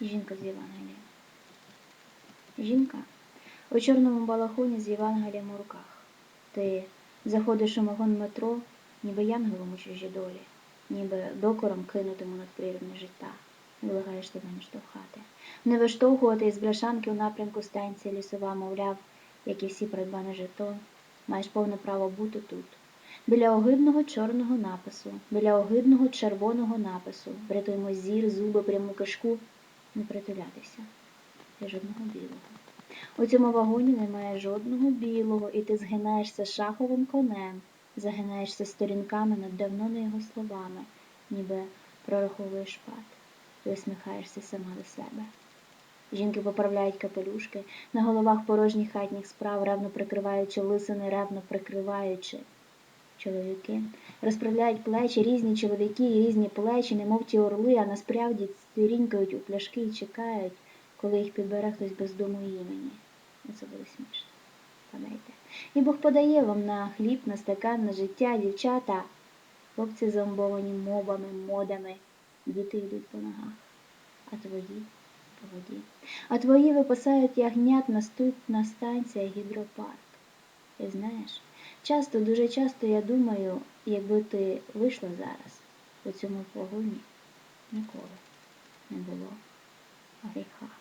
Жінка з Євангелія. Жінка у чорному балахоні з Євангелієм у руках. Ти заходиш у вагон метро, ніби янголом у чужі долі, ніби докором кинутому надприродне життя, і влагаєш тебе не штовхати. Не виштовхувати із бляшанки у напрямку станції лісова, мовляв, як і всі придбане жито, маєш повне право бути тут. Біля огидного чорного напису, біля огидного червоного напису, врятуємо зір, зуби, пряму кишку, не притулятися. І жодного білого. У цьому вагоні немає жодного білого, і ти згинаєшся шаховим конем, загинаєшся сторінками над давно не його словами, ніби прораховуєш шпат, і усміхаєшся сама до себе. Жінки поправляють капелюшки, на головах порожніх хатніх справ, ревно прикриваючи лисини, ревно прикриваючи. Чоловіки розправляють плечі, різні чоловіки і різні плечі, немов ті орли, а насправді сторінькають у пляшки і чекають, коли їх підбере хтось без дому імені. І це буде смішно. Подайте. І Бог подає вам на хліб, на стакан, на життя, дівчата. Хлопці зомбовані мобами, модами, діти йдуть по ногах, а твої по воді. А твої випасають ягнят на станціях гідропарк. І знаєш, часто, дуже часто я думаю, якби ти вийшла зараз у цьому погоні, ніколи не було гріха.